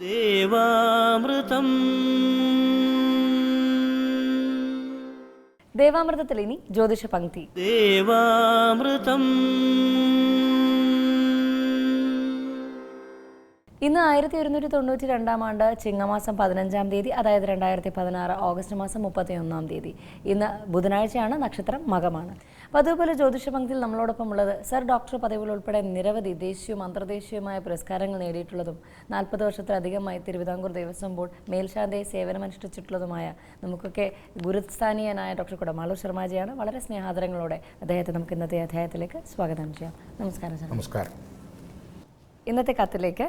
ദേവാമൃതം. ദേവാമൃതത്തിൽ ഇനി ജ്യോതിഷ പങ്ക്തി. ദേവാമൃതം. ഇന്ന് ആയിരത്തി ഒരുന്നൂറ്റി തൊണ്ണൂറ്റി രണ്ടാം ആണ്ട് ചിങ്ങമാസം പതിനഞ്ചാം തീയതി അതായത് രണ്ടായിരത്തി പതിനാറ് ഓഗസ്റ്റ് മാസം മുപ്പത്തി ഒന്നാം തീയതി. ഇന്ന് ബുധനാഴ്ചയാണ് നക്ഷത്രം മകമാണ്. അപ്പോൾ അതുപോലെ ജ്യോതിഷ പങ്ക്തിയിൽ നമ്മളോടൊപ്പം ഉള്ളത് സർ ഡോക്ടർ പദവികൾ ഉൾപ്പെടെ നിരവധി ദേശീയവും അന്തർദേശീയവുമായ പുരസ്കാരങ്ങൾ നേടിയിട്ടുള്ളതും നാൽപ്പത് വർഷത്തിലധികമായി തിരുവിതാംകൂർ ദേവസ്വം ബോർഡ് മേൽശാന്തിയെ സേവനമനുഷ്ഠിച്ചിട്ടുള്ളതുമായ നമുക്കൊക്കെ ഗുരുസ്ഥാനീയനായ ഡോക്ടർ കുടമാളൂർ ശർമാജിയാണ് വളരെ സ്നേഹാദരങ്ങളോടെ അദ്ദേഹത്തെ നമുക്ക് ഇന്നത്തെ അധ്യായത്തിലേക്ക് സ്വാഗതം ചെയ്യാം. നമസ്കാരം സർ. നമസ്കാരം. ഇന്നത്തെ കത്തിലേക്ക്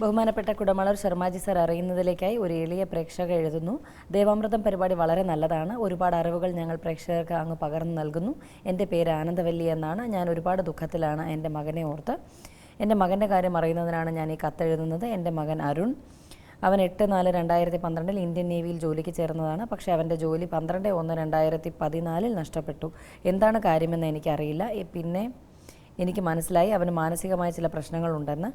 ബഹുമാനപ്പെട്ട കുടമളർ ശർമാജി സർ അറിയുന്നതിലേക്കായി ഒരു എളിയ പ്രേക്ഷക എഴുതുന്നു. ദേവാമൃതം പരിപാടി വളരെ നല്ലതാണ്. ഒരുപാട് അറിവുകൾ ഞങ്ങൾ പ്രേക്ഷകർക്ക് അങ്ങ് പകർന്നു നൽകുന്നു. എന്റെ പേര് ആനന്ദവല്ലി എന്നാണ്. ഞാൻ ഒരുപാട് ദുഃഖത്തിലാണ് എന്റെ മകനെ ഓർത്ത്. എന്റെ മകന്റെ കാര്യം അറിയുന്നതിനാണ് ഞാൻ ഈ കത്തെഴുതുന്നത് എന്റെ മകൻ അരുൺ. അവൻ എട്ട് നാല് രണ്ടായിരത്തി പന്ത്രണ്ടിൽ ഇന്ത്യൻ നേവിയിൽ ജോലിക്ക് ചേർന്നതാണ്. പക്ഷേ അവന്റെ ജോലി പന്ത്രണ്ട് ഒന്ന് രണ്ടായിരത്തി പതിനാലിൽ നഷ്ടപ്പെട്ടു. എന്താണ് കാര്യമെന്ന് എനിക്കറിയില്ല. പിന്നെ എനിക്ക് മനസ്സിലായി അവന് മാനസികമായ ചില പ്രശ്നങ്ങളുണ്ടെന്ന്.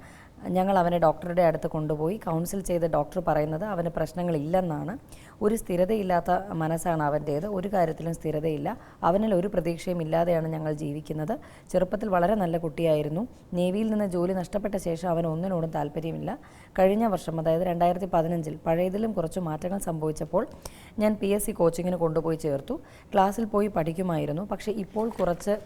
ഞങ്ങൾ അവനെ ഡോക്ടറുടെ അടുത്ത് കൊണ്ടുപോയി. കൗൺസിൽ ചെയ്ത ഡോക്ടർ പറയുന്നത് അവന് പ്രശ്നങ്ങളില്ലെന്നാണ്. ഒരു സ്ഥിരതയില്ലാത്ത മനസ്സാണ് അവന്റേത്. ഒരു കാര്യത്തിലും സ്ഥിരതയില്ല. അവനിൽ ഒരു പ്രതീക്ഷയും ഇല്ലാതെയാണ് ഞങ്ങൾ ജീവിക്കുന്നത്. ചെറുപ്പത്തിൽ വളരെ നല്ല കുട്ടിയായിരുന്നു. നേവിയിൽ നിന്ന് ജോലി നഷ്ടപ്പെട്ട ശേഷം അവൻ ഒന്നിനോടും താല്പര്യമില്ല. കഴിഞ്ഞ വർഷം അതായത് രണ്ടായിരത്തി പതിനഞ്ചിൽ പഴയതിലും കുറച്ച് മാറ്റങ്ങൾ സംഭവിച്ചപ്പോൾ ഞാൻ പി എസ് സി കോച്ചിങ്ങിന് കൊണ്ടുപോയി ചേർത്തു. ക്ലാസ്സിൽ പോയി പഠിക്കുമായിരുന്നു. പക്ഷേ ഇപ്പോൾ കുറച്ച്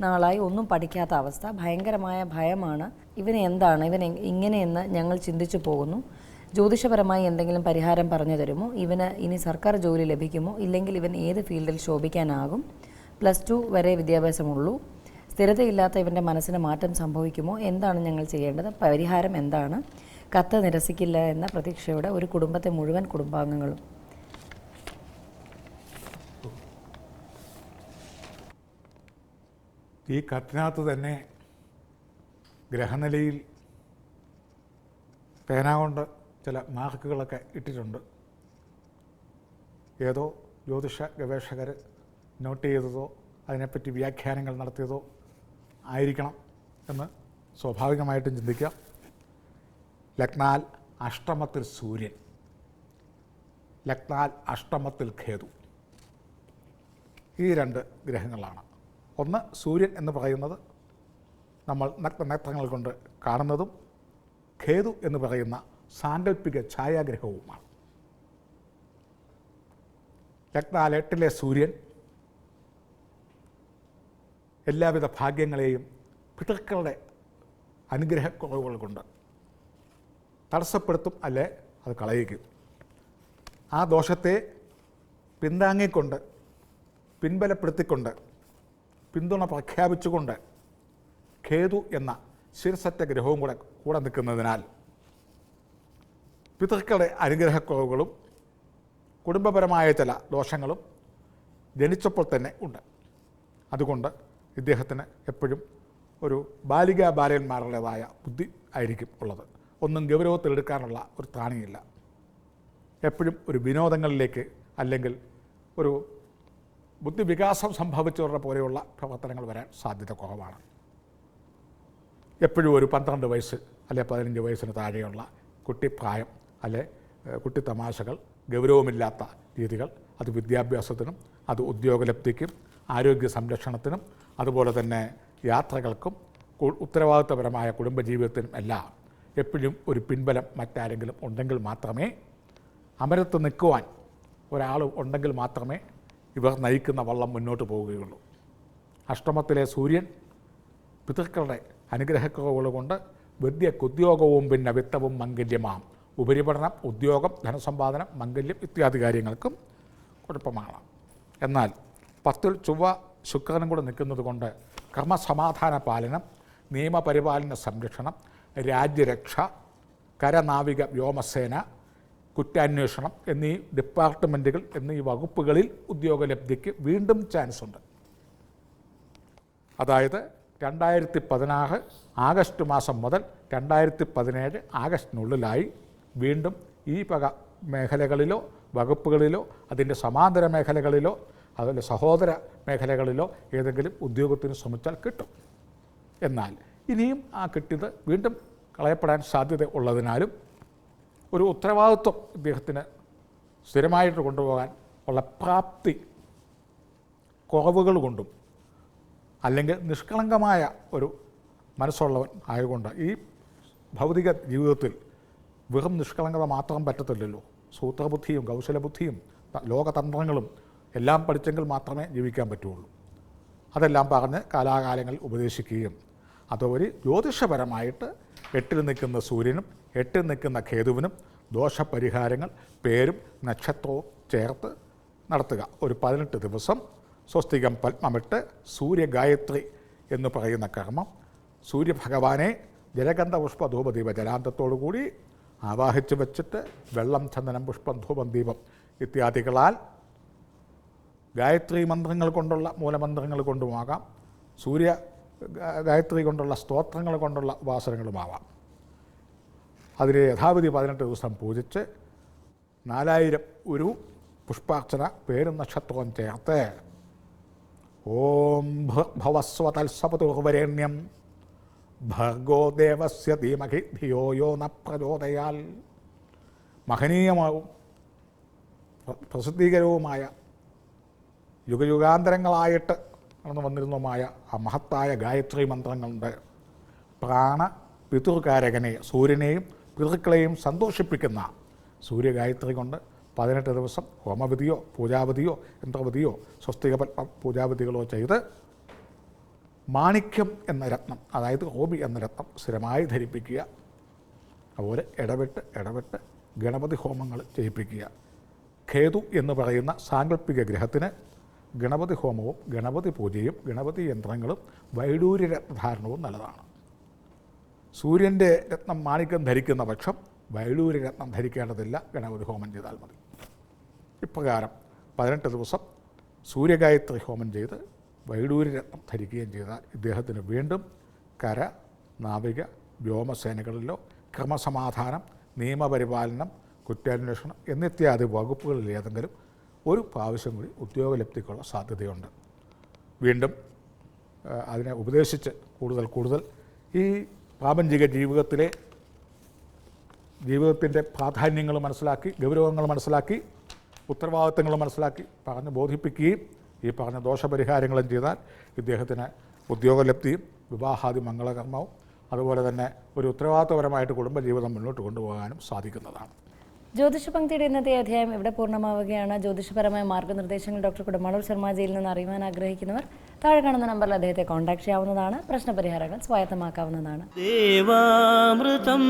നാളായി ഒന്നും പഠിക്കാത്ത അവസ്ഥ. ഭയങ്കരമായ ഭയമാണ്. ഇവന് എന്താണ്? ഇവൻ ഇങ്ങനെയെന്ന് ഞങ്ങൾ ചിന്തിച്ചു പോകുന്നു. ജ്യോതിഷപരമായി എന്തെങ്കിലും പരിഹാരം പറഞ്ഞു തരുമോ? ഇവന് ഇനി സർക്കാർ ജോലി ലഭിക്കുമോ? ഇല്ലെങ്കിൽ ഇവൻ ഏത് ഫീൽഡിൽ ശോഭിക്കാനാകും? പ്ലസ് ടു വരെ വിദ്യാഭ്യാസമുള്ളൂ. സ്ഥിരതയില്ലാത്ത ഇവന്റെ മനസ്സിന് മാറ്റം സംഭവിക്കുമോ? എന്താണ് ഞങ്ങൾ ചെയ്യേണ്ടത്? പരിഹാരം എന്താണ്? കത്ത് നിരസിക്കില്ല എന്ന പ്രതീക്ഷയോടെ ഒരു കുടുംബത്തെ മുഴുവൻ കുടുംബാംഗങ്ങളും ഈ കത്തിനകത്ത് തന്നെ ഗ്രഹനിലയിൽ പേന കൊണ്ട് ചില മാർക്കുകളൊക്കെ ഇട്ടിട്ടുണ്ട്. ഏതോ ജ്യോതിഷ ഗവേഷകർ നോട്ട് ചെയ്തതോ അതിനെപ്പറ്റി വ്യാഖ്യാനങ്ങൾ നടത്തിയതോ ആയിരിക്കണം എന്ന് സ്വാഭാവികമായിട്ടും ചിന്തിക്കാം. ലക്നാൽ അഷ്ടമത്തിൽ സൂര്യൻ ലക്നാൽ അഷ്ടമത്തിൽ ഖേതു. ഈ രണ്ട് ഗ്രഹങ്ങളാണ്. ഒന്ന് സൂര്യൻ എന്ന് പറയുന്നത് നമ്മൾ നഗ്നനേത്രങ്ങൾ കൊണ്ട് കാണുന്നതും ഖേതു എന്ന് പറയുന്ന സാങ്കല്പിക ഛായാഗ്രഹവുമാണ്. ലഗ്നാൽ എട്ടിലെ സൂര്യൻ എല്ലാവിധ ഭാഗ്യങ്ങളെയും പിതൃക്കളുടെ അനുഗ്രഹക്കുറവുകൾ കൊണ്ട് തടസ്സപ്പെടുത്തും അല്ലെ അത് കളയിക്കും ആ ദോഷത്തെ പിന്താങ്ങിക്കൊണ്ട് പിൻബലപ്പെടുത്തിക്കൊണ്ട് പിന്തുണ പ്രഖ്യാപിച്ചുകൊണ്ട് കേതു എന്ന ശിരസറ്റ ഗ്രഹവും കൂടെ കൂടെ നിൽക്കുന്നതിനാൽ പിതൃക്കളുടെ അനുഗ്രഹക്കുറവുകളും കുടുംബപരമായ ചില ദോഷങ്ങളും ജനിച്ചപ്പോൾ തന്നെ ഉണ്ട്. അതുകൊണ്ട് ഇദ്ദേഹത്തിന് എപ്പോഴും ഒരു ബാലികാ ബാലന്മാരുടേതായ ബുദ്ധി ആയിരിക്കും ഉള്ളത്. ഒന്നും ഗൗരവത്തിലെടുക്കാനുള്ള ഒരു താണിയില്ല. എപ്പോഴും ഒരു വിനോദങ്ങളിലേക്ക് അല്ലെങ്കിൽ ഒരു ബുദ്ധിവികാസം സംഭവിച്ചവരുടെ പോലെയുള്ള പ്രവർത്തനങ്ങൾ വരാൻ സാധ്യത കുറവാണ്. എപ്പോഴും ഒരു പന്ത്രണ്ട് വയസ്സ് അല്ലെ പതിനഞ്ച് വയസ്സിന് താഴെയുള്ള കുട്ടിപ്രായം അല്ലെ കുട്ടി കുട്ടിത്തമാശകൾ ഗൗരവമില്ലാത്ത രീതികൾ അത് വിദ്യാഭ്യാസത്തിനും അത് ഉദ്യോഗലബ്ധിക്കും ആരോഗ്യ സംരക്ഷണത്തിനും അതുപോലെ തന്നെ യാത്രകൾക്കും ഉത്തരവാദിത്തപരമായ കുടുംബജീവിതത്തിനും എല്ലാം എപ്പോഴും ഒരു പിൻബലം മറ്റാരെങ്കിലും ഉണ്ടെങ്കിൽ മാത്രമേ അമരത്ത് നിൽക്കുവാൻ ഒരാൾ ഉണ്ടെങ്കിൽ മാത്രമേ ഇവർ നയിക്കുന്ന വള്ളം മുന്നോട്ട് പോവുകയുള്ളൂ. അഷ്ടമത്തിലെ സൂര്യൻ പിതൃക്കളുടെ അനുഗ്രഹക്കുറവുകൾ കൊണ്ട് വിദ്യക്കുദ്യോഗവും പിന്നെ വിത്തവും മംഗല്യമാം. ഉപരിപഠനം ഉദ്യോഗം ധനസമ്പാദനം മംഗല്യം ഇത്യാദി കാര്യങ്ങൾക്കും കുഴപ്പമാണ്. എന്നാൽ പത്തിൽ ചൊവ്വ ശുക്രനും കൂടെ നിൽക്കുന്നത് കൊണ്ട് ക്രമസമാധാന പാലനം നിയമപരിപാലന സംരക്ഷണം രാജ്യരക്ഷ കരനാവിക വ്യോമസേന കുറ്റാന്വേഷണം എന്നീ ഡിപ്പാർട്ട്മെന്റുകൾ എന്നീ വകുപ്പുകളിൽ ഉദ്യോഗലബ്ധിക്ക് വീണ്ടും ചാൻസ് ഉണ്ട്. അതായത് രണ്ടായിരത്തി പതിനാറ് ആഗസ്റ്റ് മാസം മുതൽ രണ്ടായിരത്തി പതിനേഴ് ആഗസ്റ്റിനുള്ളിലായി വീണ്ടും ഈ പക മേഖലകളിലോ വകുപ്പുകളിലോ അതിന്റെ സമാന്തര മേഖലകളിലോ അതുപോലെ സഹോദര മേഖലകളിലോ ഏതെങ്കിലും ഉദ്യോഗത്തിന് ശ്രമിച്ചാൽ കിട്ടും. എന്നാൽ ഇനിയും ആ കിട്ടിയത് വീണ്ടും കളയപ്പെടാൻ സാധ്യത ഉള്ളതിനാലും ഒരു ഉത്തരവാദിത്വം ഇദ്ദേഹത്തിന് സ്ഥിരമായിട്ട് കൊണ്ടുപോകാൻ ഉള്ള പ്രാപ്തി കുറവുകൾ കൊണ്ടും അല്ലെങ്കിൽ നിഷ്കളങ്കമായ ഒരു മനസ്സുള്ളവൻ ആയതുകൊണ്ട് ഈ ഭൗതിക ജീവിതത്തിൽ വെറും നിഷ്കളങ്കത മാത്രം പറ്റത്തില്ലല്ലോ. സൂത്രബുദ്ധിയും കൗശലബുദ്ധിയും ലോകതന്ത്രങ്ങളും എല്ലാം പഠിച്ചെങ്കിൽ മാത്രമേ ജീവിക്കാൻ പറ്റുള്ളൂ. അതെല്ലാം പറഞ്ഞ് കാലാകാലങ്ങളിൽ ഉപദേശിക്കുകയും അതൊരു ജ്യോതിഷപരമായിട്ട് എട്ടിൽ നിൽക്കുന്ന സൂര്യനും എട്ടിൽ നിൽക്കുന്ന കേതുവിനും ദോഷപരിഹാരങ്ങൾ പേരും നക്ഷത്രവും ചേർത്ത് നടത്തുക. ഒരു പതിനെട്ട് ദിവസം സ്വസ്തികം പത്മമിട്ട് സൂര്യഗായത്രി എന്ന് പറയുന്ന കർമ്മം. സൂര്യഭഗവാനെ ജലഗന്ധ പുഷ്പ ധൂപദീപ ജലാന്തത്തോടു കൂടി ആവാഹിച്ച് വെച്ചിട്ട് വെള്ളം ചന്ദനം പുഷ്പം ധൂപം ദീപം ഇത്യാദികളാൽ ഗായത്രി മന്ത്രങ്ങൾ കൊണ്ടുള്ള മൂലമന്ത്രങ്ങൾ കൊണ്ടുമാകാം. സൂര്യ ഗായത്രി കൊണ്ടുള്ള സ്തോത്രങ്ങൾ കൊണ്ടുള്ള ഉപാസനകളുമാവാം. അതിനെ യഥാവിധി പതിനെട്ട് ദിവസം പൂജിച്ച് നാലായിരം ഒരു പുഷ്പാർച്ചന പേരും നക്ഷത്രവും ചേർത്ത് ഓം ഭവസ്വതൽസപതുർവരേണ്യം ഭർഗോ ദേവസ്യ ധീമഹി ധിയോ യോ ന പ്രചോദയാൽ. മഹനീയമാവും പ്രസിദ്ധീകരവുമായ യുഗയുഗാന്തരങ്ങളായിട്ട് നടന്നു വന്നിരുന്നതുമായ ആ മഹത്തായ ഗായത്രി മന്ത്രങ്ങളുണ്ട്. പ്രാണ പിതൃകാരകനെ സൂര്യനെയും പിതൃക്കളെയും സന്തോഷിപ്പിക്കുന്ന സൂര്യഗായത്രി കൊണ്ട് പതിനെട്ട് ദിവസം ഹോമവിധിയോ പൂജാവിധിയോ യന്ത്രവിധിയോ സ്വസ്തിക പത്മ പൂജാവിധികളോ ചെയ്ത് മാണിക്യം എന്ന രത്നം അതായത് ഹോമി എന്ന രത്നം സ്ഥിരമായി ധരിപ്പിക്കുക. അതുപോലെ ഇടവിട്ട് ഇടവിട്ട് ഗണപതി ഹോമങ്ങൾ ചെയ്യിപ്പിക്കുക. ഖേതു എന്ന് പറയുന്ന സാങ്കല്പിക ഗ്രഹത്തിന് ഗണപതി ഹോമവും ഗണപതി പൂജയും ഗണപതി യന്ത്രങ്ങളും വൈഡൂര്യ രത്നധാരണവും നല്ലതാണ്. സൂര്യന്റെ രത്നം മാണിക്യം ധരിക്കുന്ന പക്ഷം വയലൂര് രത്നം ധരിക്കേണ്ടതില്ല ഗണപതി ഹോമം ചെയ്താൽ മതി. ഇപ്രകാരം പതിനെട്ട് ദിവസം സൂര്യഗായത്രി ഹോമം ചെയ്ത് വൈഡൂര്യ രത്നം ധരിക്കുകയും ചെയ്താൽ ഇദ്ദേഹത്തിന് വീണ്ടും കര നാവിക വ്യോമസേനകളിലോ ക്രമസമാധാനം നിയമപരിപാലനം കുറ്റാന്വേഷണം എന്നിത്യാദി വകുപ്പുകളിൽ ഏതെങ്കിലും ഒരു പ്രാവശ്യം കൂടി ഉദ്യോഗലബ്ധിക്കുള്ള സാധ്യതയുണ്ട്. വീണ്ടും അതിനെ ഉപദേശിച്ച് കൂടുതൽ കൂടുതൽ ഈ പ്രാപഞ്ചിക ജീവിതത്തിലെ ജീവിതത്തിന്റെ പ്രാധാന്യങ്ങൾ മനസ്സിലാക്കി ഗൗരവങ്ങൾ മനസ്സിലാക്കി ഉത്തരവാദിത്തങ്ങൾ മനസ്സിലാക്കി പറഞ്ഞ് ബോധിപ്പിക്കുകയും ഈ പറഞ്ഞ ദോഷപരിഹാരങ്ങളും ചെയ്താൽ ഇദ്ദേഹത്തിന് ഉദ്യോഗലബ്ധിയും വിവാഹാദി മംഗളകർമ്മവും അതുപോലെ തന്നെ ഒരു ഉത്തരവാദിത്തപരമായിട്ട് കുടുംബജീവിതം മുന്നോട്ട് കൊണ്ടുപോകാനും സാധിക്കുന്നതാണ്. ജ്യോതിഷ പങ്ക്തിയുടെ ഇന്നത്തെ അധ്യായം ഇവിടെ പൂർണമാവുകയാണ്? ജ്യോതിഷപരമായ മാർഗനിർദ്ദേശങ്ങൾ ഡോക്ടർ കുടമാളൂർ ശർമ്മജിയിൽ നിന്ന് അറിയുവാൻ ആഗ്രഹിക്കുന്നവർ താഴെ കാണുന്ന നമ്പറിൽ അദ്ദേഹത്തെ കോൺടാക്ട് ചെയ്യാവുന്നതാണ്. പ്രശ്നപരിഹാരങ്ങൾ സ്വായത്തമാക്കാവുന്നതാണ്. ദേവാമൃതം.